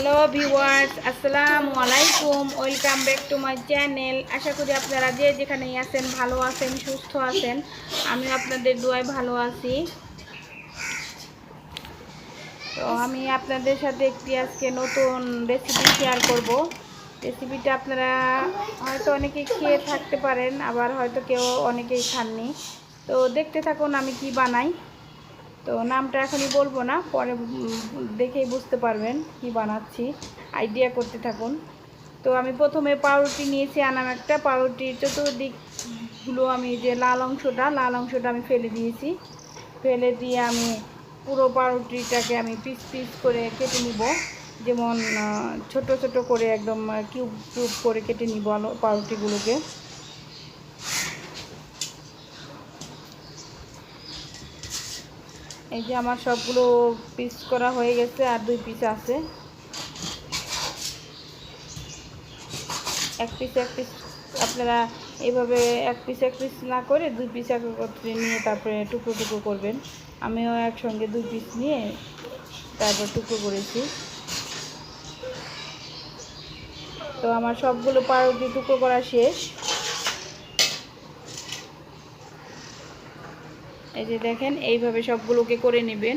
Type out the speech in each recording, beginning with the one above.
Hello viewers আসসালামু আলাইকুম welcome back to my channel আশা করি আপনারা যে যেখানেই আছেন, ভালো আছেন, সুস্থ আছেন আমি আপনাদের দোয়ায় ভালো আছি। তো আমি আপনাদের সাথে একটি আজকে নতুন রেসিপি শেয়ার করব। রেসিপিটা আপনারা হয়তো অনেকেই খেয়ে থাকতে পারেন, আবার হয়তো কেউ অনেকেই খাননি। তো দেখতে থাকুন আমি কি বানাই। তো নামটা এখনই বলব না, পরে দেখেই বুঝতে পারবেন কি বানাচ্ছি আইডিয়া করতে থাকুন। তো আমি প্রথমে পাউরুটি নিয়েছি, আনাম একটা। পাউরুটির চতুর্দিকগুলো আমি যে লাল অংশটা লাল অংশটা আমি ফেলে দিয়েছি। ফেলে দিয়ে আমি পুরো পাউরুটিটাকে আমি পিস পিস করে কেটে নিব। যেমন ছোট ছোট করে একদম কিউব কিউব করে কেটে নিব পাউরুটিগুলোকে। এই যে আমার সবগুলো পিস করা হয়ে গেছে আর দুই পিস আছে। এক পিস এক পিস আপনারা এইভাবে এক পিস এক পিস না করে দুই পিস একত্রে নিয়ে তারপরে টুকরো টুকরো করবেন। আমিও একসঙ্গে দুই পিস নিয়ে তারপর টুকরো করেছি। তো আমার সবগুলো পাউরুটি টুকরো করা শেষ। এই যে দেখেন, এইভাবে সবগুলোকে করে নেবেন।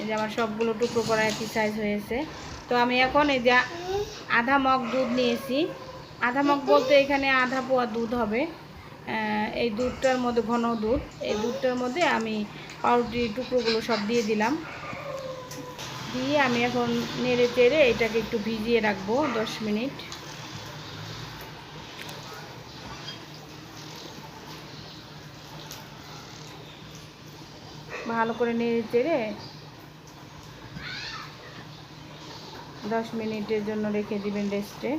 এই যে আমার সবগুলো টুকরো করা একই সাইজ হয়েছে। তো আমি এখন এই যে আধা মগ দুধ নিয়েছি। আধা মগ বলতে এখানে আধা পোয়া দুধ হবে। এই দুধটার মধ্যে ঘন দুধ। এই দুধটার মধ্যে আমি পাউরুটির টুকরোগুলো সব দিয়ে দিলাম। দিয়ে আমি এখন নেড়ে চেড়ে এটাকে একটু ভিজিয়ে রাখব দশ মিনিট। ভালো করে নেড়ে চেড়ে দশ মিনিটের জন্য রেখে দিবেন রেস্টে।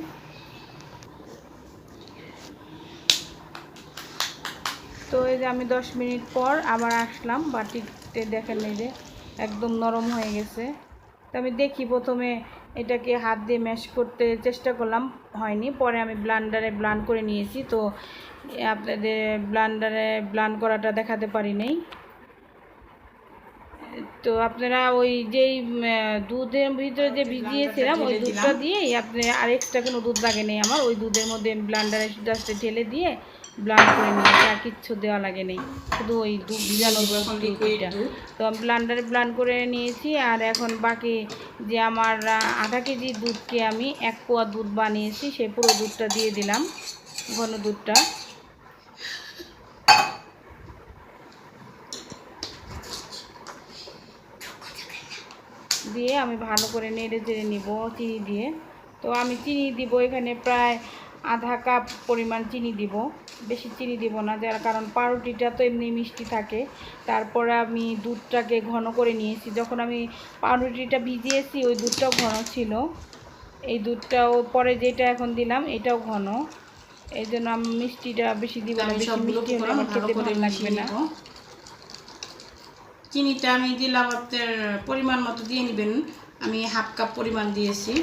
তো এই যে আমি দশ মিনিট পর আবার আসলাম, বাটিতে দেখেন এই যে একদম নরম হয়ে গেছে। তো আমি দেখি প্রথমে এটাকে হাত দিয়ে ম্যাশ করতে চেষ্টা করলাম, হয়নি। পরে আমি ব্লান্ডারে ব্লান্ড করে নিয়েছি, তো আপনাদের ব্লান্ডারে ব্লান্ড করাটা দেখাতে পারি নাই। তো আপনারা ওই যেই দুধের ভিতরে যে ভিজিয়েছিলাম ওই দুধটা দিয়েই আপনি আর এক্সট্রা কোনো দুধ লাগে নেই আমার ওই দুধের মধ্যে ব্লান্ডারে জাস্ট ঢেলে দিয়ে ব্লান্ড করে নিয়েছি আর কিচ্ছু দেওয়া লাগে নেই। শুধু ওই দুধ ভিজানো তো আমি ব্লান্ডারে ব্লান্ড করে নিয়েছি আর এখন বাকি যে আমার আধা কেজি দুধকে আমি এক পোয়া দুধ বানিয়েছি সেই পুরো দুধটা দিয়ে দিলাম ঘন দুধটা। দিয়ে আমি ভালো করে নেড়ে চেড়ে নিব চিনি দিয়ে। তো আমি চিনি দিব এখানে প্রায় আধা কাপ পরিমাণ চিনি দিব। বেশি চিনি দিব না যার কারণ পাউরুটিটা তো এমনি মিষ্টি থাকে। তারপরে আমি দুধটাকে ঘন করে নিয়েছি। যখন আমি পাউরুটিটা ভিজিয়েছি ওই দুধটাও ঘন ছিল। এই দুধটাও পরে যেটা এখন দিলাম এটাও ঘন। এই জন্য আমি মিষ্টিটা বেশি দিব না বেশি মিষ্টি হলে আমার খেতে ভালো লাগবে না। চিনিটা আমি দিলাম আপনার পরিমাণ মতো দিয়ে নেবেন। আমি হাফ কাপ পরিমাণ দিয়েছি।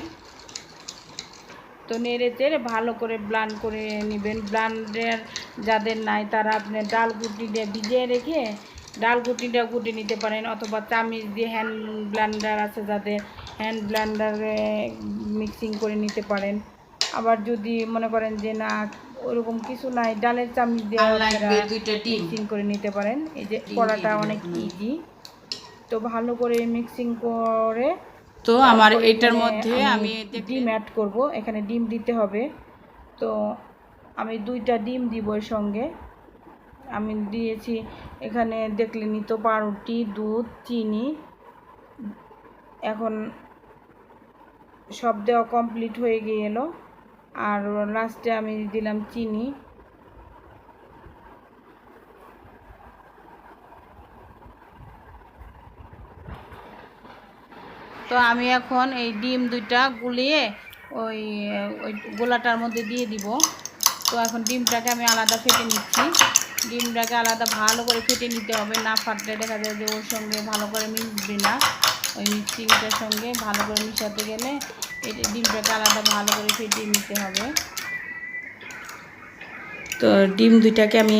তো নেড়ে চেড়ে ভালো করে ব্লান্ড করে নেবেন। ব্লান্ডের যাদের নাই তারা আপনি ডাল গুটিটা ভিজিয়ে রেখে ডাল গুটিটা গুটে নিতে পারেন অথবা চামিচ দিয়ে হ্যান্ড ব্লান্ডার আছে যাদের হ্যান্ড ব্লান্ডারে মিক্সিং করে নিতে পারেন। আবার যদি মনে করেন যে না ওরকম কিছু নাই। ডালের চামিচ দিয়ে মিক্সিং করে নিতে পারেন। এই যে কড়াটা অনেক ইজি তো ভালো করে মিক্সিং করে তো আমার এটার মধ্যে আমি ডিম অ্যাড করব। এখানে ডিম দিতে হবে। তো আমি দুইটা ডিম দিব এর সঙ্গে। আমি দিয়েছি এখানে দেখলেনি তো পাউরুটি দুধ চিনি। এখন সব দেওয়া কমপ্লিট হয়ে গেল আর লাস্টে আমি দিলাম চিনি। তো আমি এখন এই ডিম দুইটা গুলিয়ে ওই ওই গোলাটার মধ্যে দিয়ে দিব। তো এখন ডিমটাকে আমি আলাদা ফেটে নিচ্ছি। ডিমটাকে আলাদা ভালো করে ফেটে নিতে হবে, না ফাটলে দেখা যায় যে ওর সঙ্গে ভালো করে মিশবে না। ওই মিক্সিংটার সঙ্গে ভালো করে মিশাতে গেলে এটা ডিমটাকে আলাদা ভালো করে ফেটিয়ে নিতে হবে। তো ডিম দুইটাকে আমি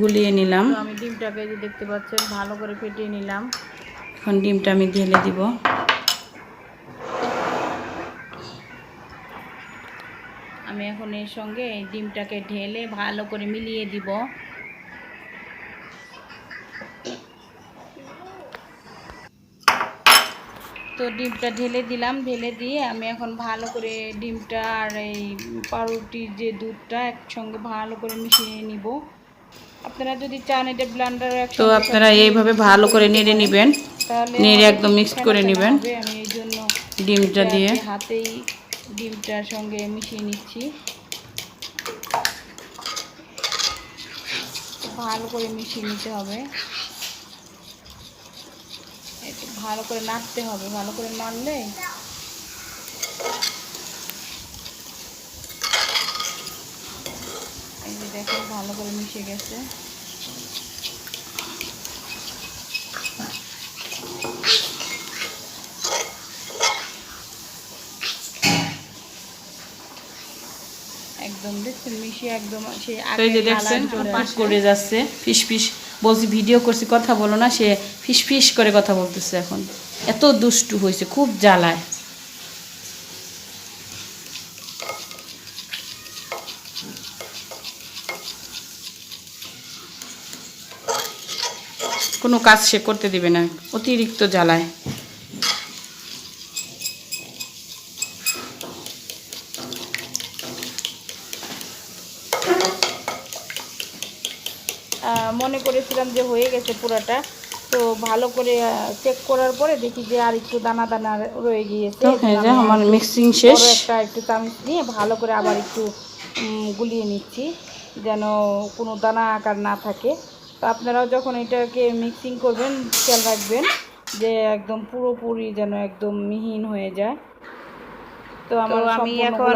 গুলিয়ে নিলাম। আমি ডিমটাকে যে দেখতে পাচ্ছেন ভালো করে ফেটিয়ে নিলাম। এখন ডিমটা আমি ঢেলে দিব। আমি এখন এর সঙ্গে ডিমটাকে ঢেলে ভালো করে মিলিয়ে দিব। তো ডিমটা ঢেলে দিলাম ঢেলে দিয়ে আমি এখন ভালো করে ডিমটা আর এই পাউরুটির যে দুধটা একসঙ্গে ভালো করে মিশিয়ে নিব। আপনারা যদি চান এটা ব্লান্ডার তো আপনারা এইভাবে ভালো করে নেড়ে নেবেন। তাহলে নেড়ে একদম ফেনা করে নেবেন। আমি এই জন্য ডিমটা দিয়ে। হাতেই ডিমটার সঙ্গে মিশিয়ে নিচ্ছি। ভালো করে মিশিয়ে নিতে হবে। ভালো করে নাড়তে হবে ভালো করে নাড়লে এই যে দেখো ভালো করে মিশে গেছে। একদম দেখছেন মিশিয়ে একদম সেই যে দেখছেন করে যাচ্ছে ফিস ফিস বলছি, ভিডিও করছি, কথা বলো না। সে ফিস ফিস করে কথা বলতেছে এখন। এত দুষ্টু হয়েছে, খুব জ্বালায়। কোনো কাজ সে করতে দিবে না, অতিরিক্ত জ্বালায়। মনে যে হয়ে গেছে পুরাটা। তো ভালো করে চেক করার পরে দেখি যে আর একটু দানা দানা রয়ে গিয়েছে। আমার মিক্সিং শেষ। একটা একটু চামচ নিয়ে ভালো করে আবার একটু গুলিয়ে নিচ্ছি যেন কোনো দানা আকার না থাকে। তো আপনারাও যখন এটাকে মিক্সিং করবেন খেয়াল রাখবেন যে একদম পুরোপুরি যেন একদম মিহিন হয়ে যায়। তো আমার আমি এখন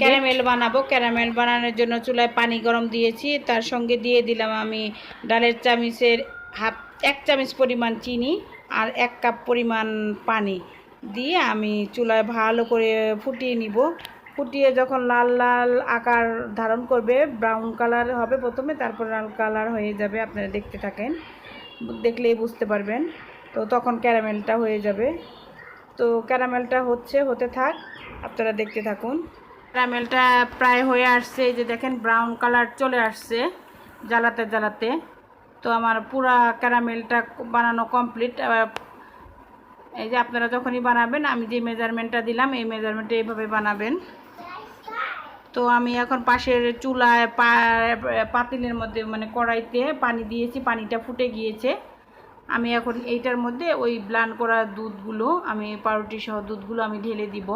ক্যারামেল বানাবো। ক্যারামেল বানানোর জন্য চুলায় পানি গরম দিয়েছি। তার সঙ্গে দিয়ে দিলাম আমি ডালের চামিচের হাফ এক চামচ পরিমাণ চিনি আর এক কাপ পরিমাণ পানি দিয়ে আমি চুলায় ভালো করে ফুটিয়ে নিব। ফুটিয়ে যখন লাল লাল আকার ধারণ করবে ব্রাউন কালার হবে প্রথমে তারপর লাল কালার হয়ে যাবে আপনারা দেখতে থাকেন। দেখলেই বুঝতে পারবেন। তো তখন ক্যারামেলটা হয়ে যাবে। তো ক্যারামেলটা হচ্ছে, হতে থাক, আপনারা দেখতে থাকুন। ক্যারামেলটা প্রায় হয়ে আসছে, এই যে দেখেন ব্রাউন কালার চলে আসছে, জ্বালাতে জ্বালাতে। তো আমার পুরা ক্যারামেলটা বানানো কমপ্লিট। এই যে আপনারা যখনই বানাবেন, আমি যে মেজারমেন্টটা দিলাম, এই মেজারমেন্টে এইভাবে বানাবেন। তো আমি এখন পাশের চুলায় পাতিলের মধ্যে মানে কড়াইতে পানি দিয়েছি, পানিটা ফুটে গিয়েছে। আমি এখন এইটার মধ্যে ওই ব্লান করা দুধগুলো, আমি পাউরুটি সহ দুধগুলো আমি ঢেলে দিব।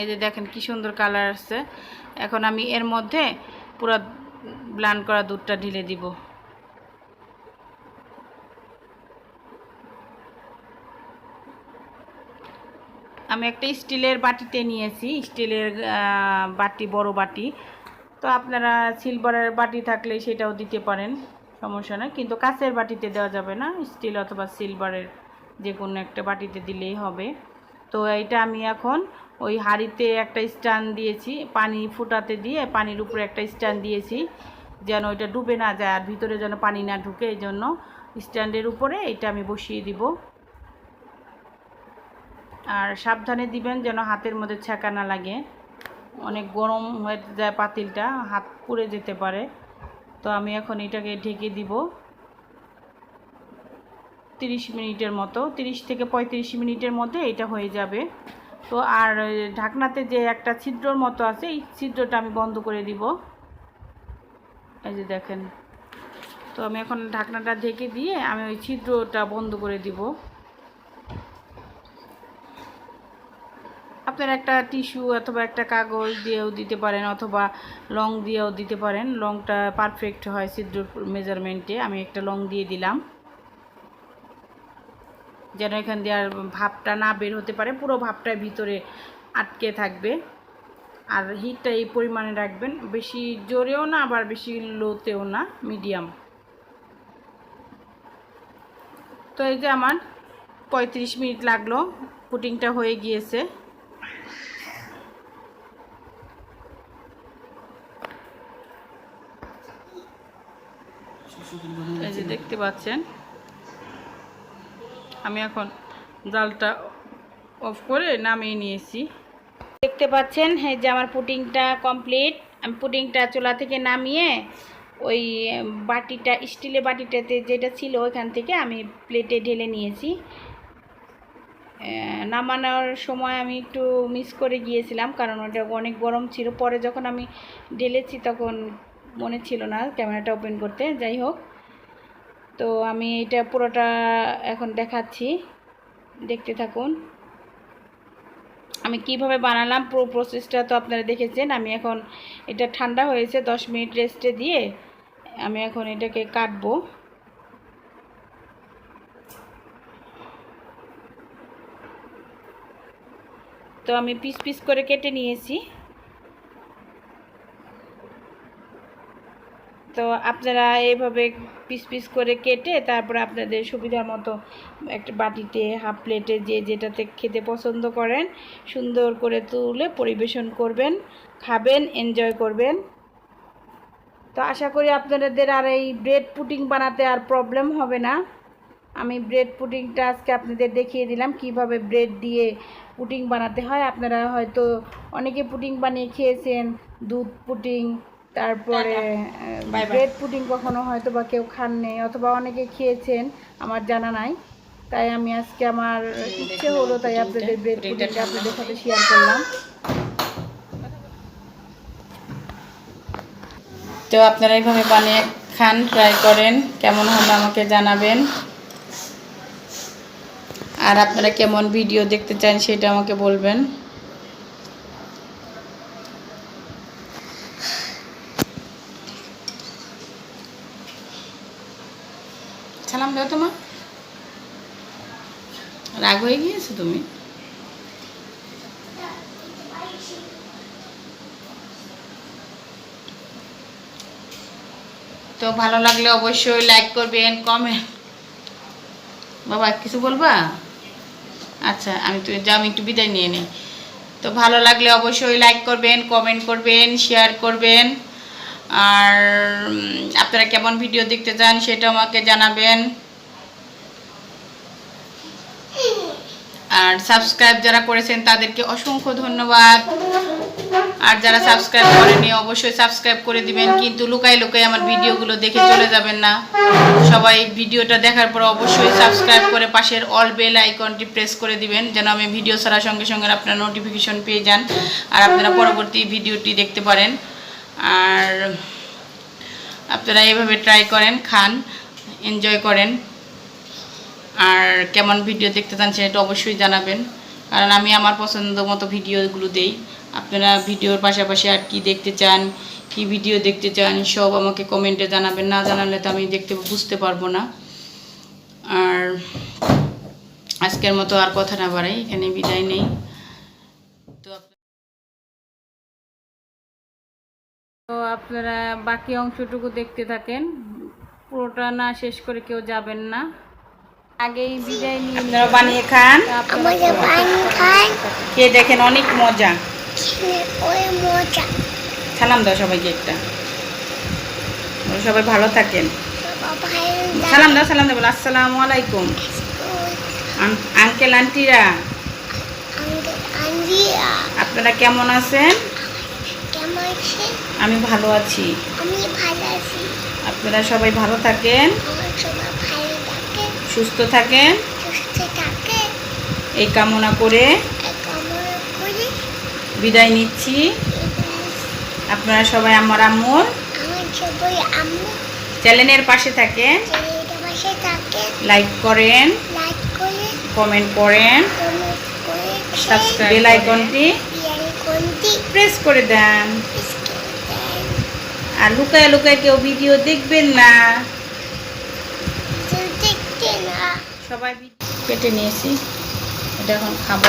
এই যে দেখেন কি সুন্দর কালার আসছে। এখন আমি এর মধ্যে পুরো ব্লান করা দুধটা ঢেলে দিব। আমি একটা স্টিলের বাটিতে নিয়েছি, স্টিলের বাটি, বড় বাটি। তো আপনারা সিলভারের বাটি থাকলে সেটাও দিতে পারেন, সমস্যা নেই। কিন্তু কাঁচের বাটিতে দেওয়া যাবে না, স্টিল অথবা সিলভারের যে কোনো একটা বাটিতে দিলেই হবে। তো এইটা আমি এখন ওই হাঁড়িতে একটা স্ট্যান্ড দিয়েছি, পানি ফুটাতে দিয়ে পানির উপরে একটা স্ট্যান্ড দিয়েছি, যেন ওইটা ডুবে না যায় আর ভিতরে যেন পানি না ঢুকে এই জন্য স্ট্যান্ডের উপরে এটা আমি বসিয়ে দিব। আর সাবধানে দিবেন যেন হাতের মধ্যে ছ্যাঁকা না লাগে। অনেক গরম হয়ে যায় পাতিলটা, হাত পুড়ে যেতে পারে। তো আমি এখন এটাকে ঢেকে দিব। তিরিশ মিনিটের মতো, তিরিশ থেকে পঁয়ত্রিশ মিনিটের মধ্যে এটা হয়ে যাবে। তো আর ঢাকনাতে যে একটা ছিদ্রর মতো আছে, এই ছিদ্রটা আমি বন্ধ করে দিব। এই যে দেখেন। তো আমি এখন ঢাকনাটা ঢেকে দিয়ে আমি ওই ছিদ্রটা বন্ধ করে দিব। আপনারা একটা টিস্যু অথবা একটা কাগজ দিয়েও দিতে পারেন অথবা লং দিয়েও দিতে পারেন। লংটা পারফেক্ট হয় ছিদ্র মেজারমেন্টে আমি একটা লং দিয়ে দিলাম। যেন এখান দিয়ে আর ভাবটা না বের হতে পারে, পুরো ভাবটা ভিতরে আটকে থাকবে। আর হিটটা এই পরিমাণে রাখবেন। বেশি জোরেও না, আবার বেশি লোতেও না মিডিয়াম তো এই যে আমার পঁয়ত্রিশ মিনিট লাগল পুটিংটা হয়ে গিয়েছে। এই যে দেখতে পাচ্ছেন, আমি এখন জালটা অফ করে নামিয়ে নিয়েছি। দেখতে পাচ্ছেন হ্যাঁ যে আমার পুটিংটা কমপ্লিট আমি পুটিংটা চুলা থেকে নামিয়ে ওই বাটিটা, স্টিলের বাটিটাতে যেটা ছিল ওইখান থেকে আমি প্লেটে ঢেলে নিয়েছি। নামানোর সময় আমি একটু মিস করে গিয়েছিলাম, কারণ ওটা অনেক গরম ছিল। পরে যখন আমি ঢেলেছি তখন মনে ছিল না ক্যামেরাটা ওপেন করতে, যাই হোক। তো আমি এটা পুরোটা এখন দেখাচ্ছি। দেখতে থাকুন। আমি কীভাবে বানালাম পুরো প্রসেসটা তো আপনারা দেখেছেন। আমি এখন এটা ঠান্ডা হয়েছে, দশ মিনিট রেস্টে দিয়ে আমি এখন এটাকে কাটবো। তো আমি পিস পিস করে কেটে নিয়েছি। তো আপনারা এইভাবে পিস পিস করে কেটে তারপরে আপনাদের সুবিধার মতো একটা বাটিতে, হাফ প্লেটে যে যেটাতে খেতে পছন্দ করেন, সুন্দর করে তুলে পরিবেশন করবেন, খাবেন এনজয় করবেন। তো আশা করি আপনাদের আর এই ব্রেড পুটিং বানাতে আর প্রবলেম হবে না। আমি ব্রেড পুটিংটা আজকে আপনাদের দেখিয়ে দিলাম, কীভাবে ব্রেড দিয়ে পুটিং বানাতে হয়। আপনারা হয়তো অনেকে পুটিং বানিয়ে খেয়েছেন, দুধ পুডিং তারপরে. ব্রেড পুডিং কখনো হয়তো বা কেউ খাননি অথবা অনেকে খেয়েছেন আমার জানা নাই। তাই আমি আজকে আমার ইচ্ছে হলো তাই আপনাদের ব্রেড পুডিংটা আপনাদের সাথে শেয়ার করলাম। তো আপনারা এইভাবে বানিয়ে খান ট্রাই করেন কেমন হলো আমাকে জানাবেন। আর আপনারা কেমন ভিডিও দেখতে চান সেটা আমাকে বলবেন। দাও তোমার রাগ হয়ে গিয়েছো তুমি? তো ভালো লাগলে অবশ্যই লাইক করবেন কমেন্ট বাবা, কিছু বলবা? আচ্ছা আমি তো যা আমি একটু বিদায় নিয়ে নিই। তো ভালো লাগলে অবশ্যই লাইক করবেন কমেন্ট করবেন শেয়ার করবেন। আর আপনারা কেমন ভিডিও দেখতে চান সেটা আমাকে জানাবেন। আর সাবস্ক্রাইব যারা করেছেন তাদেরকে অসংখ্য ধন্যবাদ। আর যারা সাবস্ক্রাইব করেনি অবশ্যই সাবস্ক্রাইব করে দিবেন, কিন্তু লুকাই লুকাই আমার ভিডিওগুলো দেখে চলে যাবেন না। সবাই ভিডিওটা দেখার পর অবশ্যই সাবস্ক্রাইব করে পাশের অল বেল আইকনটি প্রেস করে দিবেন, যেন আমি ভিডিও ছাড়ার সঙ্গে সঙ্গে আপনারা নোটিফিকেশন পেয়ে যান আর আপনারা পরবর্তী ভিডিওটি দেখতে পারেন। আর আপনারা এভাবে ট্রাই করেন, খান এনজয় করেন। আর কেমন ভিডিও দেখতে চান সেটা অবশ্যই জানাবেন। কারণ আমি আমার পছন্দ মতো ভিডিওগুলো দেই। আপনারা ভিডিওর পাশাপাশি আর কি দেখতে চান, কি ভিডিও দেখতে চান, সব আমাকে কমেন্টে জানাবেন। না জানালে তো আমি দেখতে, বুঝতে পারব না। আর আজকের মতো আর কথা না বাড়াই এখানে বিদায় নেই। তো তো আপনারা বাকি অংশটুকু দেখতে থাকেন। পুরোটা না শেষ করে কেউ যাবেন না। আগেই বিদায় নিয়ে। আপনারা বানিয়ে খান। খেয়ে দেখেন অনেক মজা। সালাম দাও সবাইকে একটা। সবাই ভালো থাকেন। সালাম দাও সালাম দাও আসসালামু আলাইকুম। আঙ্কেল আন্টিরা। আপনারা কেমন আছেন? আমি ভালো আছি। আপনারা সবাই ভালো থাকেন আমার সবাই ভালো থাকে সুস্থ থাকেন। এই কামনা করে বিদায় নিচ্ছি। আপনারা সবাই আমার আম্মুর চ্যানেলের পাশে থাকেন। লাইক করেন কমেন্ট করেন সাবস্ক্রাইব বেল আইকনটি প্রেস করে দেন। আর লুকায় লুকায় কেউ ভিডিও দেখবেন না দেখতে না সবাই কেটে নিয়েছি। এটা এখন খাব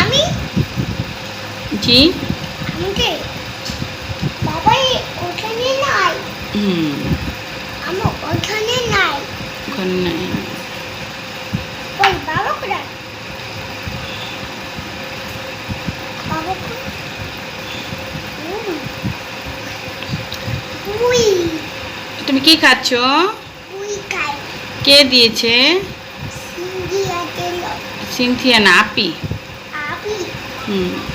আমি অন্য ওখানে নাই। হুম। ওখানে ওখানে তুমি কি খাচ্ছ? কে দিয়েছে? সিনথিয়া না আপি। হুম।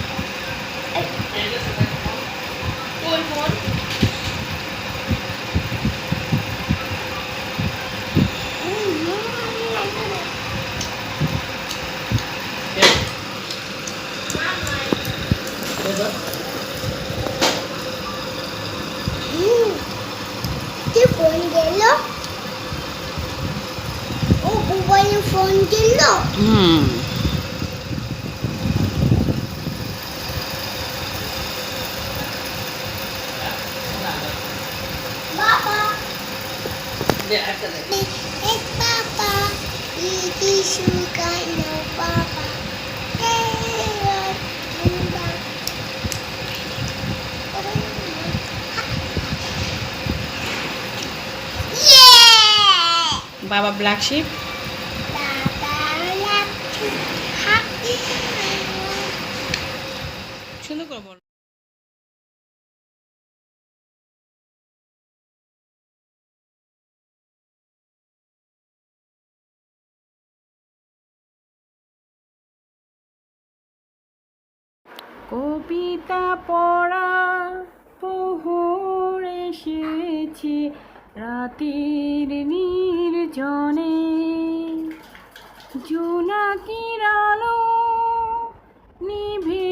এক বাবা ইতি সুকানো বাবা Yeah! Baba Black শিপ কবিতা পড়া পোহরে এসেছে রাতের নির্জনে। জোনাকির আলো নিভে